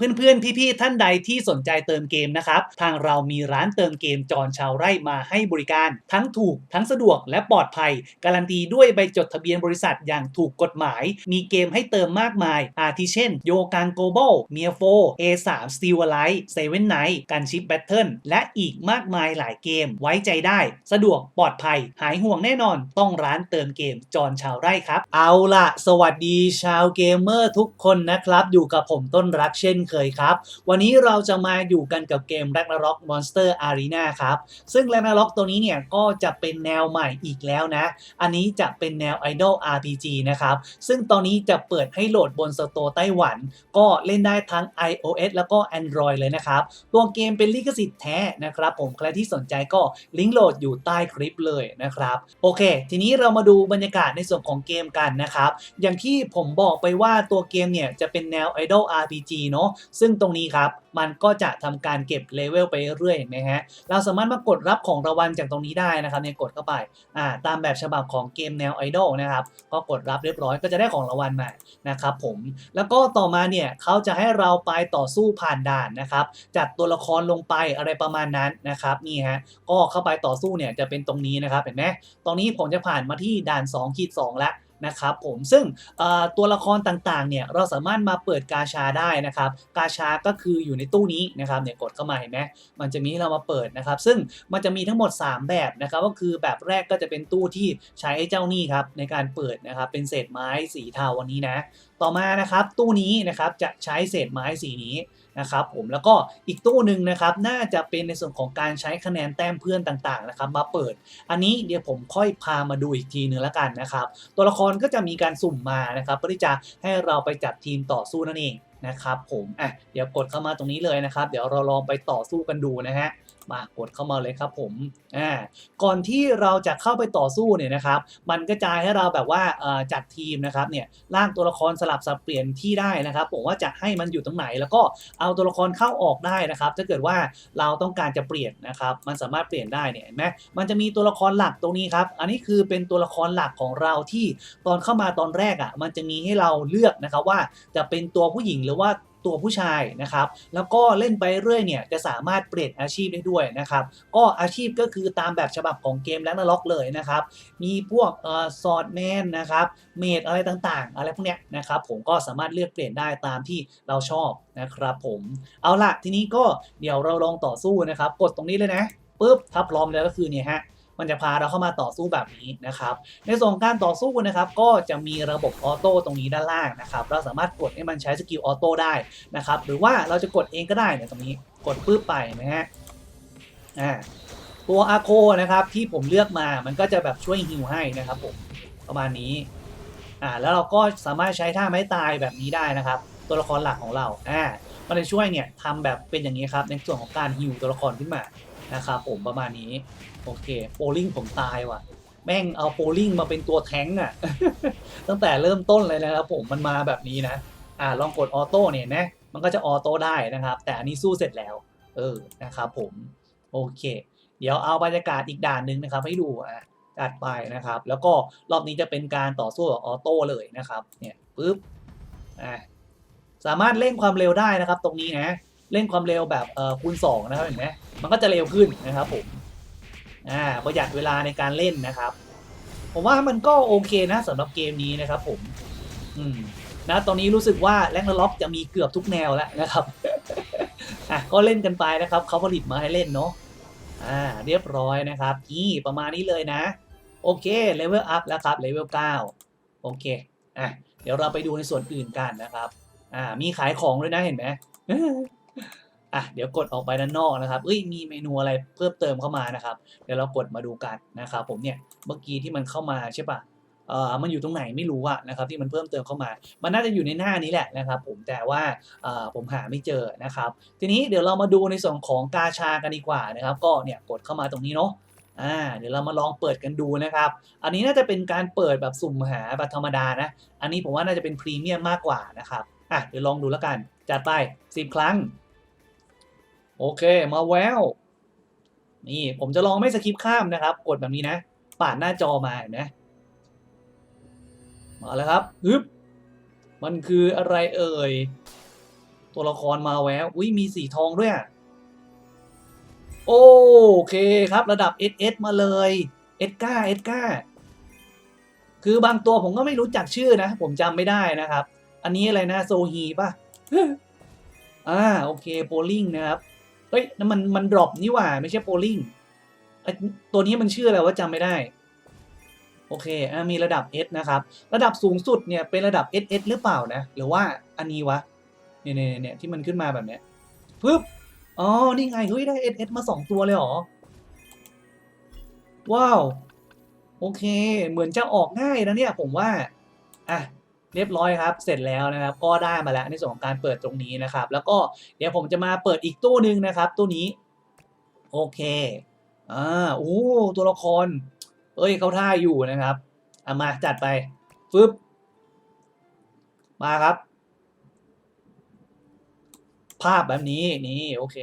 เพื่อนๆ พี่ๆ ท่านใดที่สนใจเติมเกมนะครับ ทางเรามีร้านเติมเกมจอนชาวไร่มาให้บริการ ทั้งถูกทั้งสะดวกและปลอดภัย การันตีด้วยใบจดทะเบียนบริษัทอย่างถูกกฎหมาย มีเกมให้เติมมากมาย อาทิเช่น โยกังโกลบอลเมียโฟ A3 Steel Alive Seven Night กันชิปแบทเทิลและอีกมากมายหลายเกมไว้ใจได้ สะดวกปลอดภัย หายห่วงแน่นอน ต้องร้านเติมเกมจอนชาวไร่ครับ เอาล่ะ สวัสดีชาวเกมเมอร์ทุกคนนะครับ อยู่กับผมต้นรักเช่นเคยครับ วันนี้เราจะมาอยู่กันกับเกม Ragnarok Monster Arena ครับ ซึ่ง Ragnarok ตัวนี้เนี่ยก็จะเป็นแนวใหม่อีกแล้วนะ อันนี้จะเป็นแนว Idol RPG นะครับ ซึ่งตอนนี้จะเปิดให้โหลดบนสโตร์ไต้หวัน ก็เล่นได้ทั้ง iOS แล้วก็ Android เลยนะครับ ตัวเกมเป็นลิขสิทธิ์แท้นะครับผม ใครที่สนใจก็ลิงก์โหลดอยู่ใต้คลิปเลยนะครับ โอเค ทีนี้เรามาดูบรรยากาศในส่วนของเกมกันนะครับ อย่างที่ผมบอกไปว่าตัวเกมเนี่ยจะเป็นแนว Idol RPG เนาะซึ่งตรงนี้ครับมันก็จะทำการเก็บเลเวลไปเรื่อยๆนะฮะเราสามารถมากดรับของรางวัลจากตรงนี้ได้นะครับเนี่ยกดเข้าไปอ่าตามแบบฉบับของเกมแนว Idol นะครับก็กดรับเรียบร้อยก็จะได้ของรางวัลมานะครับผมแล้วก็ต่อมาเนี่ยเขาจะให้เราไปต่อสู้ผ่านด่านนะครับจัดตัวละครลงไปอะไรประมาณนั้นนะครับนี่ฮะก็เข้าไปต่อสู้เนี่ยจะเป็นตรงนี้นะครับเห็นไหมตรงนี้ผมจะผ่านมาที่ด่าน2ขีด2แล้ว นะครับผมซึ่งตัวละครต่างๆเนี่ยเราสามารถมาเปิดกาชาได้นะครับกาชาก็คืออยู่ในตู้นี้นะครับเนี่ยกดเข้ามาเห็นไหมมันจะมีให้เรามาเปิดนะครับ ซึ่งมันจะมีทั้งหมด 3 แบบนะครับก็คือแบบแรกก็จะเป็นตู้ที่ใช้เจ้านี่ครับในการเปิดนะครับเป็นเศษไม้สีเทาวันนี้นะต่อมานะครับตู้นี้นะครับจะใช้เศษไม้สีนี้นะครับผมแล้วก็อีกตู้หนึ่งนะครับน่าจะเป็นในส่วนของการใช้คะแนนแต้มเพื่อนต่างๆนะครับมาเปิด อันนี้เดี๋ยวผมค่อยพามาดูอีกทีนึงแล้วกันนะครับ ตัวละครก็จะมีการสุ่มมานะครับเพื่อที่จะให้เราไปจัดทีมต่อสู้นั่นเองนะครับผมอะเดี๋ยวกดเข้ามาตรงนี้เลยนะครับ เดี๋ยวเราลองไปต่อสู้กันดูนะฮะ มากดเข้ามาเลยครับผมอ่าก่อนที่เราจะเข้าไปต่อสู้เนี่ยนะครับมันกระจายให้เราแบบว่าจัดทีมนะครับเนี่ยร่างตัวละครสลับสับเปลี่ยนที่ได้นะครับผมว่าจะให้มันอยู่ตรงไหน แล้วก็เอาตัวละครเข้าออกได้นะครับถ้าเกิดว่าเราต้องการจะเปลี่ยนนะครับมันสามารถเปลี่ยนได้เนี่ยเห็นไหมมันจะมีตัวละครหลักตรงนี้ครับอันนี้คือเป็นตัวละครหลักของเราที่ตอนเข้ามาตอนแรกอะ่ะมันจะมีให้เราเลือกนะครับว่าจะเป็นตัวผู้หญิงหรือว่า ตัวผู้ชายนะครับ แล้วก็เล่นไปเรื่อยเนี่ยจะสามารถเปลี่ยนอาชีพได้ด้วยนะครับ ก็อาชีพก็คือตามแบบฉบับของเกมแลกนาล็อกเลยนะครับ มีพวกเอ่อสอดแมนนะครับ เมดอะไรต่างๆ อะไรพวกเนี้ยนะครับผมก็สามารถเลือกเปลี่ยนได้ตามที่เราชอบนะครับผมเอาล่ะทีนี้ก็เดี๋ยวเราลองต่อสู้นะครับ กดตรงนี้เลยนะปุ๊บถ้าพร้อมแล้วก็คือเนี่ยฮะ มันจะพาเราเข้ามาต่อสู้แบบนี้นะครับ ในส่วนของการต่อสู้นะครับ ก็จะมีระบบออโต้ตรงนี้ด้านล่างนะครับ เราสามารถกดให้มันใช้สกิลออโต้ได้นะครับ หรือว่าเราจะกดเองก็ได้เนี่ยตรงนี้กดปื้บไปนะฮะอ่าตัวอาโคนะครับที่ผมเลือกมามันก็จะแบบช่วยฮิวให้นะครับผมประมาณนี้อ่าแล้วเราก็สามารถใช้ท่าไม้ตายแบบนี้ได้นะครับ ตัวละครหลักของเราอ่ามันจะช่วยเนี่ยทำแบบเป็นอย่างนี้ครับในส่วนของการฮิวตัวละครขึ้นมา นะครับผมประมาณนี้ โอเคโปลิงผมตายว่ะ แม่งเอาโปลิงมาเป็นตัวแท้งก์อะ ตั้งแต่เริ่มต้นเลยนะครับผมมันมาแบบนี้นะ อ่าลองกดออโต้เนี่ยนะ มันก็จะออโต้ได้นะครับ แต่อันนี้สู้เสร็จแล้ว เออนะครับผมโอเค เดี๋ยวเอาบรรยากาศอีกด่านหนึ่งนะครับ ให้ดูอะจัดไปนะครับ แล้วก็รอบนี้จะเป็นการต่อสู้กับออโต้เลยนะครับเนี่ยปึ๊บอ่าสามารถเร่งความเร็วได้นะครับ ตรงนี้นะเร่งความเร็วแบบเอ่อคูณ2นะครับเห็นไหม มันก็จะเร็วขึ้นนะครับผมอ่าประหยัดเวลาในการเล่นนะครับ ผมว่ามันก็โอเคนะสำหรับเกมนี้นะครับ ผม อืมนะตอนนี้รู้สึกว่าแรงล็อกจะมีเกือบทุกแนวแล้วนะครับอะก็เล่นกันไปนะครับเขาผลิตมาให้เล่นเนาะอ่า เรียบร้อยนะครับนี่ประมาณนี้เลยนะ โอเคเลเวลอัพแล้วครับเลเวล9โอเคอะเดี๋ยวเราไปดูในส่วนอื่นกันนะครับ อ่า มีขายของด้วยนะเห็นไหม อะเดี๋ยวกดออกไปด้านนอกนะครับเอ้ยมีเมนูอะไรเพิ่มเติมเข้ามานะครับ เดี๋ยวเรากดมาดูกันนะครับผมเนี่ยเมื่อกี้ที่มันเข้ามาใช่ปะเอ่อมันอยู่ตรงไหนไม่รู้อะนะครับที่มันเพิ่มเติมเข้ามา มันน่าจะอยู่ในหน้านี้แหละนะครับผมแต่ว่าเอ่อผมหาไม่เจอนะครับ ทีนี้เดี๋ยวเรามาดูในส่วนของกาชากันดีกว่านะครับ ก็เนี่ยกดเข้ามาตรงนี้เนาะอ่าเดี๋ยวเรามาลองเปิดกันดูนะครับ อันนี้น่าจะเป็นการเปิดแบบสุ่มหาแบบธรรมดานะ อันนี้ผมว่าน่าจะเป็นพรีเมียมมากกว่านะครับอะเดี๋ยวลองดูแล้วกันจัดไป 10 ครั้ง โอเคมาแววนี่ผมจะลองไม่สคิปข้ามนะครับ กดแบบนี้นะปาดหน้าจอมาเห็นไหมมาแล้วครับฮึบมันคืออะไรเอ่ย ตัวละครมาแววอุ้ยมีสีทองด้วยโอเคครับระดับ SS มาเลยเอสก้าเอสก้าคือบางตัวผมก็ไม่รู้จักชื่อนะ ผมจำไม่ได้นะครับ อันนี้อะไรนะ โซฮีป่ะ อ่า โอเค โปลิงนะครับ เฮ้ยนั่นมันมันดรอปนี่หว่า ไม่ใช่โปลิงไอตัวนี้มันชื่ออะไรว่าจำไม่ได้ โอเคอมีระดับ S นะครับ ระดับสูงสุดเนี่ยเป็นระดับ SS หรือเปล่านะ หรือว่าอันนี้วะ เนี่ยเนี่ยเนี่ยที่มันขึ้นมาแบบเนี้ยปึ๊บ อ๋อ นี่ไงเฮ้ยได้ SS มาสองตัวเลยหรอ ว้าว โอเค เหมือนจะออกง่ายนะเนี่ยผมว่า อะ เรียบร้อยครับ เสร็จแล้วนะครับ ก็ได้มาแล้วในส่วนของการเปิดตรงนี้นะครับ แล้วก็เดี๋ยวผมจะมาเปิดอีกตู้หนึ่งนะครับ ตู้นี้ โอเคอ่าโอ้ตัวละคร เอ้ยเขาท่าอยู่นะครับเอามาจัดไปฟึบมาครับ ภาพแบบนี้นี่โอเค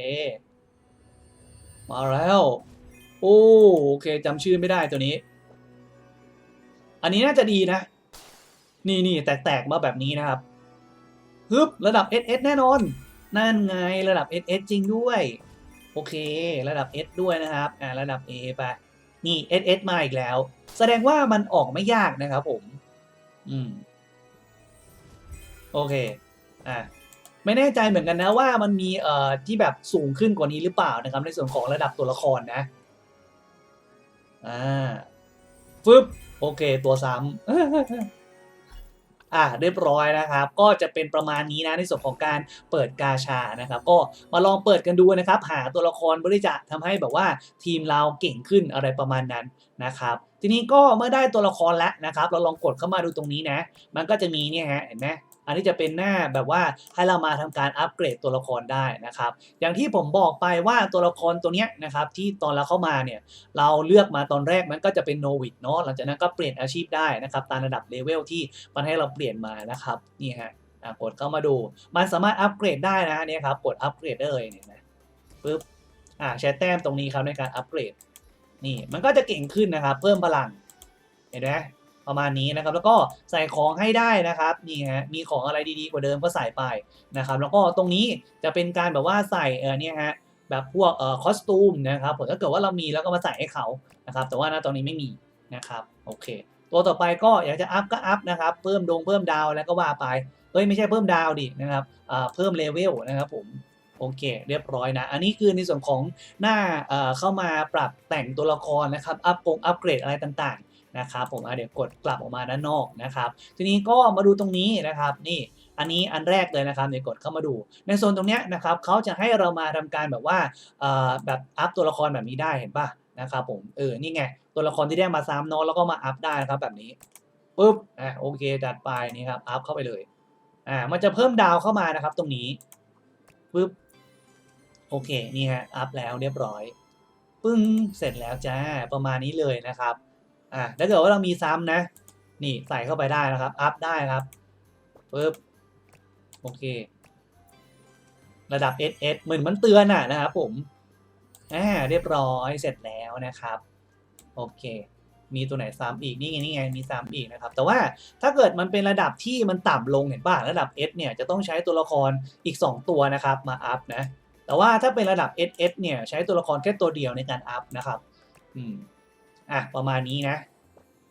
มาแล้ว โอ้โอเคจำชื่อไม่ได้ตัวนี้ อันนี้น่าจะดีนะ นี่นี่แตกๆมาแบบนี้นะครับฮึบระดับ SS แน่นอน นั่นไงระดับ SS จริงด้วย โอเค ระดับ S ด้วยนะครับอ่าระดับ A ไปนี่ SS มาอีกแล้ว แสดงว่ามันออกไม่ยากนะครับผม อืม โอเค อ่าไม่แน่ใจเหมือนกันนะว่ามันมีเอ่อที่แบบสูงขึ้นกว่านี้หรือเปล่านะครับ ในส่วนของระดับตัวละครนะ อ่าฟึบโอเค ตัวซ้ำ อะเรียบร้อยนะครับ ก็จะเป็นประมาณนี้นะในส่วนของการเปิดกาชานะครับ ก็มาลองเปิดกันดูนะครับ หาตัวละครบริจาคทำให้แบบว่าทีมเราเก่งขึ้นอะไรประมาณนั้นนะครับทีนี้ก็เมื่อได้ตัวละครแล้วนะครับ เราลองกดเข้ามาดูตรงนี้นะ มันก็จะมีเนี่ยฮะเห็นไหม อันนี้จะเป็นหน้าแบบว่าให้เรามาทำการอัปเกรดตัวละครได้นะครับ อย่างที่ผมบอกไปว่าตัวละครตัวเนี้ยนะครับที่ตอนเราเข้ามาเนี่ยเราเลือกมาตอนแรกมันก็จะเป็นโนวิดเนาะหลังจากนั้นก็เปลี่ยนอาชีพได้นะครับตามระดับเลเวลที่มันให้เราเปลี่ยนมานะครับนี่ฮะอะกดเข้ามาดู มันสามารถอัปเกรดได้นะเนี่ยครับกดอัปเกรดได้เลยเนี่ยนะปึ๊บอ่าใช้แต้มตรงนี้ครับในการอัปเกรดนี่มันก็จะเก่งขึ้นนะครับ เพิ่มพลังเห็นไหม ประมาณนี้นะครับ แล้วก็ใส่ของให้ได้นะครับนี่ฮะมีของอะไรดีๆกว่าเดิมก็ใส่ไปนะครับ แล้วก็ตรงนี้จะเป็นการแบบว่าใส่เออเนี่ยฮะแบบพวกเอ่อคอสตูมนะครับผมถ้าเกิดว่าเรามีแล้วก็มาใส่ให้เขานะครับ แต่ว่าณตอนนี้ไม่มีนะครับโอเค ตัวต่อไปก็อยากจะอัพก็อัพนะครับ เพิ่มดงเพิ่มดาวแล้วก็ว่าไปเอ้ยไม่ใช่เพิ่มดาวดินะครับอ่าเพิ่มเลเวลนะครับผมโอเค เรียบร้อยนะ อันนี้คือในส่วนของหน้าเอ่อเข้ามาปรับแต่งตัวละครนะครับ อัพกงอัปเกรดอะไรต่าง นะครับผมเดี๋ยวกดกลับออกมาด้านนอกนะครับ ทีนี้ก็มาดูตรงนี้นะครับนี่อันนี้อันแรกเลยนะครับเดี๋ยวกดเข้ามาดู ในโซนตรงเนี้ยนะครับเขาจะให้เรามาทำการแบบว่าแบบอัพตัวละครแบบนี้ได้เห็นป่ะนะครับผมเออนี่ไงตัวละครที่ได้มาซ้ำเนาะแล้วก็มาอัพได้นะครับแบบนี้ปุ๊บอะโอเคจัดไปนี่ครับอัพเข้าไปเลยอ่ามันจะเพิ่มดาวเข้ามานะครับตรงนี้ปุ๊บโอเคนี่ฮะอัพแล้วเรียบร้อย ปึ้งเสร็จแล้วจ้าประมาณนี้เลยนะครับ อะถ้าเกิดว่าเรามีซ้ำนะ นี่ใส่เข้าไปได้นะครับ อัพได้ครับปึ๊บโอเค ระดับ SS เหมือนมันเตือนอะนะครับผมอ่าเรียบร้อยเสร็จแล้วนะครับ โอเค มีตัวไหนซ้ำอีกนี่ไงนี่ไงมีซ้ำอีกนะครับ แต่ว่าถ้าเกิดมันเป็นระดับที่มันต่ำลงเห็นป่ะระดับ S เนี่ยจะต้องใช้ตัวละครอีก 2 ตัวนะครับมาอัพนะแต่ว่าถ้าเป็นระดับ SS เนี่ยใช้ตัวละครแค่ตัวเดียวในการอัพนะครับ อืม อะประมาณนี้นะ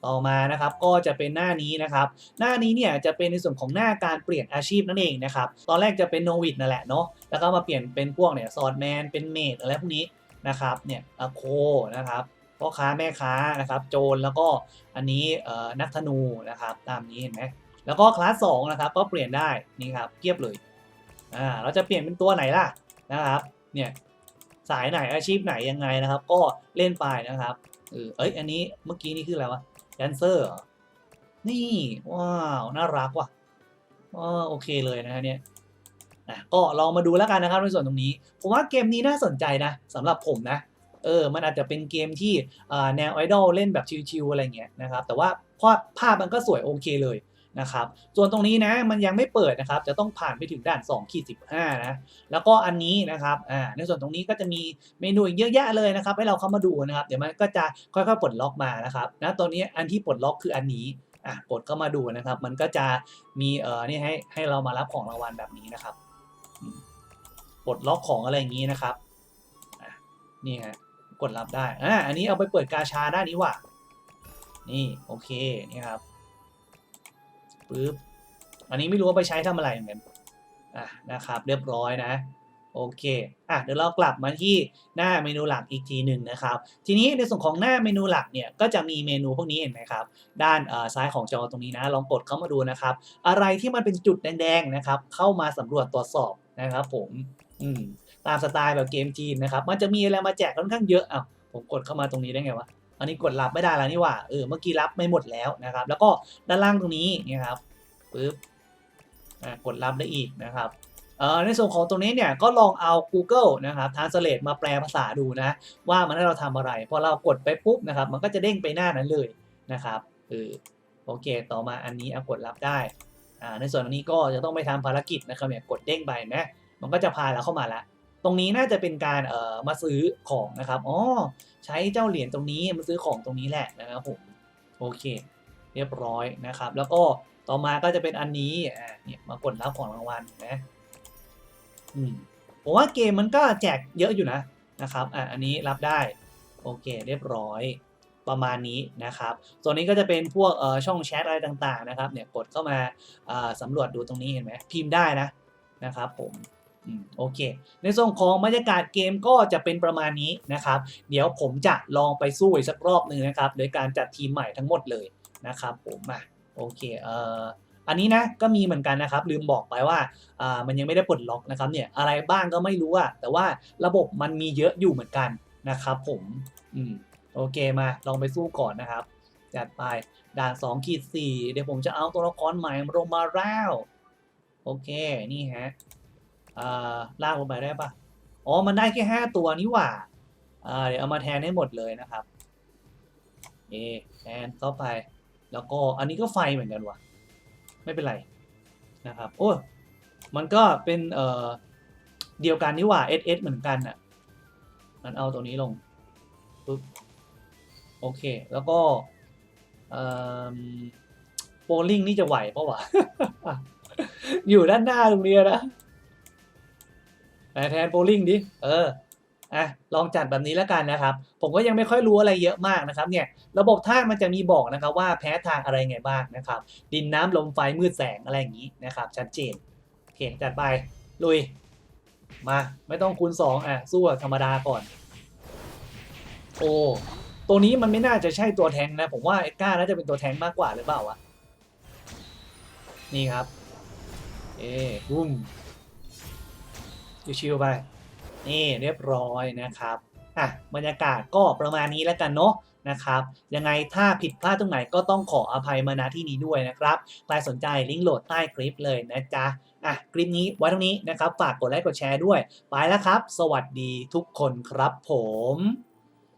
ต่อมานะครับก็จะเป็นหน้านี้นะครับ หน้านี้เนี่ยจะเป็นในส่วนของหน้าการเปลี่ยนอาชีพนั่นเองนะครับ ตอนแรกจะเป็นโนวิดนั่นแหละเนาะแล้วก็มาเปลี่ยนเป็นพวกเนี่ยซอดแมนเป็นเมดอะไรพวกนี้นะครับเนี่ยอะโคนะครับพ่อค้าแม่ค้านะครับ โจรแล้วก็อันนี้เออนักธนูนะครับ ตามนี้เห็นไหมแล้วก็คลาสสองนะครับก็เปลี่ยนได้นี่ครับเทียบเลยอ่าเราจะเปลี่ยนเป็นตัวไหนล่ะนะครับ เนี่ยสายไหนอาชีพไหนยังไงนะครับ ก็เล่นไปนะครับ เออเอ้ย อันนี้เมื่อกี้นี่คืออะไรวะแดนเซอร์เหรอ นี่ ว้าว น่ารักว่ะอ๋อโอเคเลยนะฮะเนี่ยนะก็ลองมาดูแล้วกันนะครับในส่วนตรงนี้ ผมว่าเกมนี้น่าสนใจนะสำหรับผมนะ เออ มันอาจจะเป็นเกมที่แนวไอดอลเล่นแบบชิวๆอะไรเงี้ยนะครับ แต่ว่าภาพมันก็สวยโอเคเลย นะครับ ส่วนตรงนี้นะมันยังไม่เปิดนะครับ จะต้องผ่านไปถึงด่าน2ขีด15นะ แล้วก็อันนี้นะครับอ่าในส่วนตรงนี้ก็จะมีเมนูอีกเยอะแยะเลยนะครับ ให้เราเข้ามาดูนะครับ เดี๋ยวมันก็จะค่อยๆปลดล็อกมานะครับนะตัวนี้อันที่ปลดล็อกคืออันนี้อะกดเข้ามาดูนะครับ มันก็จะมีเอ่อนี่ให้ให้เรามารับของรางวัลแบบนี้นะครับปลดล็อกของอะไรอย่างนี้นะครับนี่ฮะกดรับได้อ่าอันนี้เอาไปเปิดกาชาได้นี่หว่านี่โอเคนี่ครับ ปึ๊บอันนี้ไม่รู้ว่าไปใช้ทำอะไรเหมือนกันอะนะครับเรียบร้อยนะโอเค อะ เดี๋ยวเรากลับมาที่หน้าเมนูหลักอีกทีหนึ่งนะครับ ทีนี้ในส่วนของหน้าเมนูหลักเนี่ย ก็จะมีเมนูพวกนี้เห็นไหมครับ ด้านซ้ายของจอตรงนี้นะ ลองกดเข้ามาดูนะครับ อะไรที่มันเป็นจุดแดงๆนะครับ เข้ามาสำรวจตรวจสอบนะครับผม อืม ตามสไตล์แบบเกมจีนนะครับ มันจะมีอะไรมาแจกค่อนข้างเยอะอะผมกดเข้ามาตรงนี้ได้ไงวะ อันนี้กดรับไม่ได้แล้วนี่ว่าเออเมื่อกี้รับไม่หมดแล้วนะครับ แล้วก็ด้านล่างตรงนี้นี่ครับปึ๊บอะกดรับได้อีกนะครับเอ่อในส่วนของตรงนี้เนี่ยก็ลองเอา Google นะครับ Translate มาแปลภาษาดูนะว่ามันให้เราทำอะไร พอเรากดไปปุ๊บนะครับมันก็จะเด้งไปหน้านั้นเลยนะครับเออโอเค ต่อมาอันนี้เอากดรับได้อ่าในส่วนนี้ก็จะต้องไปทำภารกิจนะครับเนี่ยกดเด้งไปนะมันก็จะพาเราเข้ามาละต รงนี้น่าจะเป็นการเอ่อมาซื้อของนะครับอ๋อใช้เจ้าเหรียญตรงนี้มาซื้อของตรงนี้แหละนะครับผมโอเค เรียบร้อยนะครับ แล้วก็ต่อมาก็จะเป็นอันนี้เนี่ยมากดรับของรางวัลนะอืมผมว่าเกมมันก็แจกเยอะอยู่นะนะครับอะอันนี้รับได้โอเค เรียบร้อยประมาณนี้นะครับ ส่วนนี้ก็จะเป็นพวกเอ่อช่องแชทอะไรต่างๆนะครับ เนี่ยกดเข้ามาอ่าสำรวจดูตรงนี้เห็นไหมพิมพ์ได้นะนะครับผม โอเค ในส่วนของบรรยากาศเกมก็จะเป็นประมาณนี้นะครับ เดี๋ยวผมจะลองไปสู้อีกสักรอบหนึ่งนะครับ โดยการจัดทีมใหม่ทั้งหมดเลยนะครับผมอะโอเคเอ่ออันนี้นะก็มีเหมือนกันนะครับ ลืมบอกไปว่าอ่ามันยังไม่ได้ปลดล็อกนะครับเนี่ยอะไรบ้างก็ไม่รู้อะแต่ว่าระบบมันมีเยอะอยู่เหมือนกันนะครับผมอืมโอเคมาลองไปสู้ก่อนนะครับ จัดไปด่าน2ขีด4เดี๋ยวผมจะเอาตัวละครใหม่ลงมาแล้วโอเคนี่ฮะ ลากลงไปได้ปะอ๋อ มันได้แค่5ตัวนี่หว่าอ่าเดี๋ยวเอามาแทนให้หมดเลยนะครับเอแทนเข้าไป แล้วก็อันนี้ก็ไฟเหมือนกันว่ะ ไม่เป็นไรนะครับ โอ้ มันก็เป็นเอ่อเดียวกันนี่หว่า SS เหมือนกันอะมันเอาตัวนี้ลงปุ๊บโอเค แล้วก็เอ่อโบลิงนี่จะไหวปะวะ อยู่ด้านหน้าตรงนี้นะ แทนโบลิงดิ เออ อะ ลองจัดแบบนี้แล้วกันนะครับ ผมก็ยังไม่ค่อยรู้อะไรเยอะมากนะครับ เนี่ย ระบบธาตุมันจะมีบอกนะครับว่าแพ้ทางอะไรไงบ้างนะครับ ดินน้ำลมไฟมืดแสงอะไรอย่างนี้นะครับ ชัดเจนโอเคจัดไป ลุย มา ไม่ต้องคูณ 2 อะ สู้ธรรมดาก่อน โอ้ตัวนี้มันไม่น่าจะใช่ตัวแทงนะ ผมว่าไอ้ก้าน่าจะเป็นตัวแทงมากกว่าหรือเปล่าวะ นี่ครับ เอ้บุ้ม ชิวๆไป นี่เรียบร้อยนะครับอะบรรยากาศก็ประมาณนี้แล้วกันเนาะนะครับ ยังไงถ้าผิดพลาดตรงไหนก็ต้องขออภัยมาณที่นี้ด้วยนะครับ ใครสนใจลิงก์โหลดใต้คลิปเลยนะจ๊ะ อะ คลิปนี้ไว้เท่านี้นะครับ ฝากกดไลค์กดแชร์ด้วย ไปแล้วครับ สวัสดีทุกคนครับผม